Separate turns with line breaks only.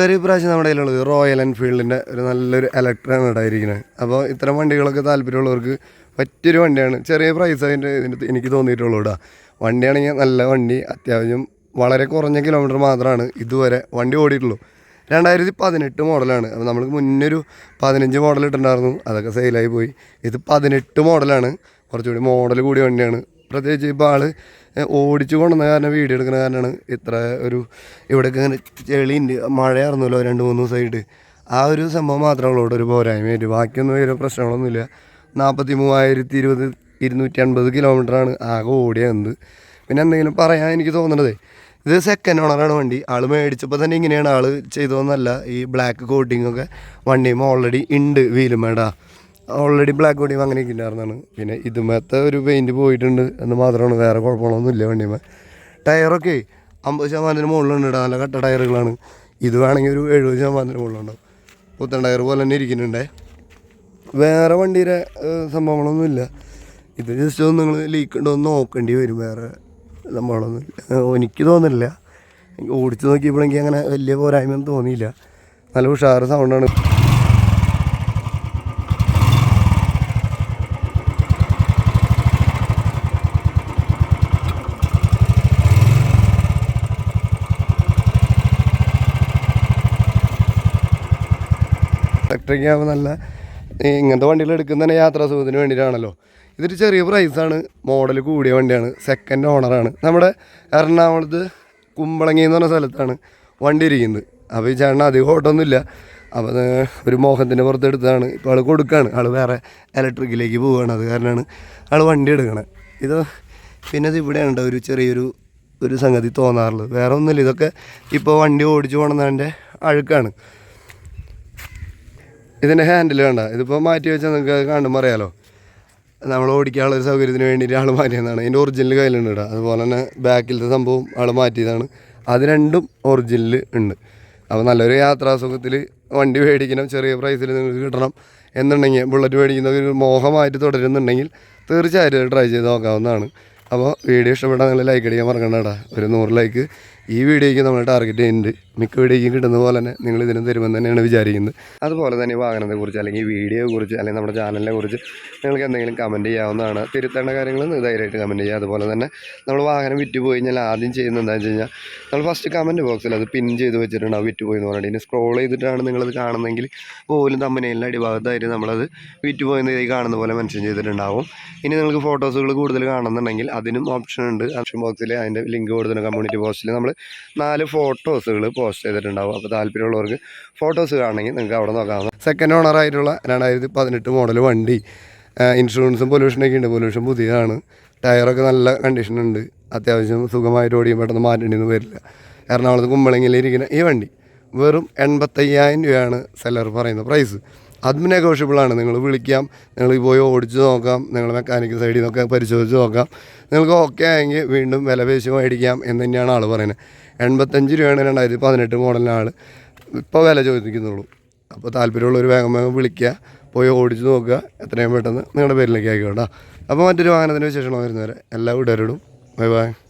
ഒരു പ്രാവശ്യം നമ്മുടെ കയ്യിലുള്ളത് റോയൽ എൻഫീൽഡിന്റെ ഒരു നല്ലൊരു ഇലക്ട്രാണ് ഉണ്ടായിരിക്കുന്നത് അപ്പോൾ ഇത്തരം വണ്ടികളൊക്കെ താല്പര്യമുള്ളവർക്ക് പറ്റിയൊരു വണ്ടിയാണ്. ചെറിയ പ്രൈസ് അതിന്റെ ഇതിന്റെ എനിക്ക് തോന്നിയിട്ടുള്ളൂ കേട്ടോ. വണ്ടിയാണെങ്കിൽ നല്ല വണ്ടി അത്യാവശ്യം വളരെ കുറഞ്ഞ കിലോമീറ്റർ മാത്രമാണ് ഇതുവരെ വണ്ടി ഓടിയിട്ടുള്ളൂ. രണ്ടായിരത്തി പതിനെട്ട് മോഡലാണ് അപ്പോൾ നമ്മൾ മുന്നൊരു പതിനഞ്ച് മോഡൽ ഇട്ടിട്ടുണ്ടായിരുന്നു. അതൊക്കെ സെയിലായി പോയി. ഇത് പതിനെട്ട് മോഡലാണ് കുറച്ചുകൂടി മോഡൽ കൂടിയ വണ്ടിയാണ്. പ്രത്യേകിച്ച് ഇപ്പോൾ ആൾ ഓടിച്ചു കൊണ്ടുവന്ന കാരണം വീഡിയോ എടുക്കുന്ന കാരണമാണ് ഇത്ര ഒരു ഇവിടെയൊക്കെ ഇങ്ങനെ ചെളിയുണ്ട് മഴയായിരുന്നല്ലോ രണ്ട് മൂന്ന് ദിവസമായിട്ട് ആ ഒരു സംഭവം മാത്രമേ ഉള്ളൂ ഒരു പോരായ്മയായിട്ട്. ബാക്കിയൊന്നും വേറെ പ്രശ്നങ്ങളൊന്നുമില്ല. നാൽപ്പത്തി മൂവായിരത്തി ഇരുപത് ഇരുന്നൂറ്റി അൻപത് കിലോമീറ്ററാണ് ആകെ ഓടിയത് പിന്നെ എന്തെങ്കിലും പറയാൻ എനിക്ക് തോന്നുന്നത് ഇത് സെക്കൻഡ് ഓണറാണ് വണ്ടി. ആൾ മേടിച്ചപ്പോൾ തന്നെ ഇങ്ങനെയാണ് ആൾ ചെയ്തതെന്നല്ല ഈ ബ്ലാക്ക് കോട്ടിങ്ങൊക്കെ വണ്ടിയുമ്പോൾ ഓൾറെഡി ഉണ്ട് വീലുമേടാ. ഓൾറെഡി ബ്ലാക്ക് ബോഡി അങ്ങനെയൊക്കെ ഉണ്ടായിരുന്നതാണ് പിന്നെ ഇതുമത്തെ ഒരു പെയിന്റ് പോയിട്ടുണ്ട് എന്ന് മാത്രമാണ് വേറെ കുഴപ്പങ്ങളൊന്നുമില്ല വണ്ടിയുമേ ടയറൊക്കെ അമ്പത് ശതമാനത്തിന് മുകളിലുണ്ട് ഇടാൻ നല്ല കട്ട ടയറുകളാണ്. ഇത് വേണമെങ്കിൽ ഒരു എഴുപത് ശതമാനത്തിന് മുകളിലുണ്ടാവും. പുത്തൻ ടയർ പോലെ തന്നെ ഇരിക്കുന്നുണ്ടേ. വേറെ വണ്ടിയുടെ സംഭവങ്ങളൊന്നുമില്ല. ഇത് ജസ്റ്റ് ഒന്ന് നിങ്ങൾ ലീക്ക് ഉണ്ടോ എന്ന് നോക്കേണ്ടി വരും. വേറെ സംഭവങ്ങളൊന്നുമില്ല. എനിക്ക് തോന്നുന്നില്ല. ഓടിച്ച് നോക്കിയപ്പോൾ എനിക്ക് അങ്ങനെ വലിയ പോരായ്മയൊന്നും തോന്നിയില്ല. നല്ല ഉഷാറ് സൗണ്ടാണ് ഇലക്ട്രിക് ആകുമ്പോൾ നല്ല ഇങ്ങനത്തെ വണ്ടികൾ എടുക്കുന്നതന്നെ യാത്രാ സുഖത്തിന് വേണ്ടിയിട്ടാണല്ലോ. ഇതൊരു ചെറിയ പ്രൈസാണ് മോഡൽ കൂടിയ വണ്ടിയാണ്. സെക്കൻഡ് ഓണറാണ് നമ്മുടെ എറണാകുളത്ത് കുമ്പളങ്ങി എന്ന് പറഞ്ഞ സ്ഥലത്താണ് വണ്ടി ഇരിക്കുന്നത്. അപ്പോൾ ഈ ചേട്ടൻ അധികം ഓട്ടമൊന്നുമില്ല അപ്പോൾ ഒരു മോഹത്തിന്റെ പുറത്ത് എടുത്തതാണ്. ഇപ്പോൾ ആൾ കൊടുക്കുകയാണ് ആൾ വേറെ ഇലക്ട്രിക്കിലേക്ക് പോവുകയാണ് അത് കാരണമാണ് ആൾ വണ്ടി എടുക്കണത് ഇത് പിന്നെ ഇത് ഇവിടെയാണ് ഒരു ചെറിയൊരു ഒരു സംഗതി തോന്നാറുള്ളത്. വേറെ ഒന്നുമില്ല. ഇതൊക്കെ ഇപ്പോൾ വണ്ടി ഓടിച്ചു പോകണമെന്നതിന്റെ അഴുക്കാണ്. ഇതിന്റെ ഹാൻഡിൽ വേണ്ട. ഇതിപ്പോൾ മാറ്റി വെച്ചാൽ നിങ്ങൾക്ക് കാണുമ്പോൾ അറിയാലോ. നമ്മൾ ഓടിക്കാനുള്ള ഒരു സൗകര്യത്തിന് വേണ്ടിയിട്ട് ആൾ മാറ്റിയതാണ്. ഇതിന്റെ ഒറിജിനൽ കയ്യിലുണ്ട് കേട്ടോ. അതുപോലെ തന്നെ ബാക്കിലത്തെ സംഭവം ആൾ മാറ്റിയതാണ്. അത് രണ്ടും ഒറിജിനൽ ഉണ്ട്. അപ്പോൾ നല്ലൊരു യാത്രാസുഖത്തിൽ വണ്ടി മേടിക്കണം ചെറിയ പ്രൈസിൽ നിങ്ങൾക്ക് കിട്ടണം എന്നുണ്ടെങ്കിൽ ബുള്ളറ്റ് മേടിക്കുന്ന ഒരു മോഹമായിട്ട് തുടരുന്നുണ്ടെങ്കിൽ തീർച്ചയായിട്ടും ട്രൈ ചെയ്ത് നോക്കാവുന്നതാണ്. അപ്പോൾ വീഡിയോ ഇഷ്ടപ്പെട്ടാൽ നിങ്ങൾ ലൈക്ക് അടിക്കാൻ മറക്കണ്ട ഒരു നൂറ് ലൈക്ക് ഈ വീഡിയോയ്ക്ക് നമ്മൾ ടാർഗറ്റ് ചെയ്യുന്നുണ്ട്. മിക്ക വീഡിയോയ്ക്കും കിട്ടുന്ന പോലെ തന്നെ നിങ്ങൾ ഇതിനും തരുമെന്ന് തന്നെയാണ് വിചാരിക്കുന്നത്. അതുപോലെ തന്നെ ഈ വാഹനത്തെക്കുറിച്ച് അല്ലെങ്കിൽ വീഡിയോയെ കുറിച്ച് അല്ലെങ്കിൽ നമ്മുടെ ചാനലിനെ കുറിച്ച് നിങ്ങൾക്ക് എന്തെങ്കിലും കമന്റ് ചെയ്യാവുന്നതാണ്. തിരുത്തേണ്ട കാര്യങ്ങൾ ധൈര്യമായിട്ട് കമന്റ് ചെയ്യുക. അതുപോലെ തന്നെ നമ്മൾ വാഹനം വിറ്റ് പോയി കഴിഞ്ഞാൽ ആദ്യം ചെയ്യുന്നത് എന്താണെന്ന് വെച്ച് കഴിഞ്ഞാൽ നമ്മൾ ഫസ്റ്റ് കമന്റ് ബോക്സിൽ അത് പിൻ ചെയ്ത് വെച്ചിട്ടുണ്ടാവും വിറ്റ് പോയി എന്ന് പറഞ്ഞിട്ട് ഇനി സ്ക്രോൾ ചെയ്തിട്ടാണ് നിങ്ങളത് കാണുന്നതെങ്കിൽ പോലും തമ്മനയിലെ അടിഭാഗത്തായിട്ട് നമ്മളത് വിറ്റ് പോയെന്ന് ഈ കാണുന്ന പോലെ മെൻഷൻ ചെയ്തിട്ടുണ്ടാവും. ഇനി നിങ്ങൾക്ക് ഫോട്ടോസുകൾ കൂടുതൽ കാണുന്നുണ്ടെങ്കിൽ അതിനും ഓപ്ഷൻ ഉണ്ട്. ഓപ്ഷൻ ബോക്സിൽ അതിന്റെ ലിങ്ക് കൊടുത്തിട്ടുണ്ട്. കമ്മ്യൂണിറ്റി പോസ്റ്റിൽ നമ്മൾ നാല് ഫോട്ടോസുകൾ പോസ്റ്റ് ചെയ്തിട്ടുണ്ടാവും. അപ്പോൾ താല്പര്യമുള്ളവർക്ക് ഫോട്ടോസ് കാണണമെങ്കിൽ നിങ്ങൾക്ക് അവിടെ നോക്കാവുന്ന സെക്കൻഡ് ഓണറായിട്ടുള്ള രണ്ടായിരത്തി പതിനെട്ട് മോഡൽ വണ്ടി. ഇൻഷുറൻസും പൊല്യൂഷനൊക്കെ ഉണ്ട്. പൊല്യൂഷൻ പുതിയതാണ്. ടയറൊക്കെ നല്ല കണ്ടീഷനുണ്ട് അത്യാവശ്യം സുഖമായിട്ട് ഓടിയും പെട്ടെന്ന് മാറ്റേണ്ടിയൊന്നും വരില്ല. എറണാകുളത്ത് കുമ്പളങ്ങിലിരിക്കുന്ന ഈ വണ്ടി വെറും എൺപത്തയ്യായിരം രൂപയാണ് സെല്ലർ പറയുന്ന പ്രൈസ് അതും നെഗോഷ്യബിളാണ് നിങ്ങൾ വിളിക്കാം. നിങ്ങൾ പോയി ഓടിച്ച് നോക്കാം. നിങ്ങൾ മെക്കാനിക്കൽ സൈഡിൽ നിന്നൊക്കെ പരിശോധിച്ച് നോക്കാം. നിങ്ങൾക്ക് ഓക്കെ ആയെങ്കിൽ വീണ്ടും വില പേശി മേടിക്കാം എന്ന് തന്നെയാണ് ആൾ പറയുന്നത്. എൺപത്തഞ്ച് രൂപയാണ് രണ്ടായിരത്തി പതിനെട്ട് മോഡലിന് ആൾ ഇപ്പോൾ വില ചോദിക്കുന്നുള്ളൂ. അപ്പോൾ താല്പര്യമുള്ളവർ വേഗം വേഗം വിളിക്കുക. പോയി ഓടിച്ച് നോക്കുക. എത്രയും പെട്ടെന്ന് നിങ്ങളുടെ പേരിലേക്ക് ആയിക്കോട്ടെ അപ്പോൾ മറ്റൊരു വാഹനത്തിന്റെ വിശേഷങ്ങൾ വരുന്നവരെ എല്ലാ വീട്ടുകാരോടും ബൈ ബൈ.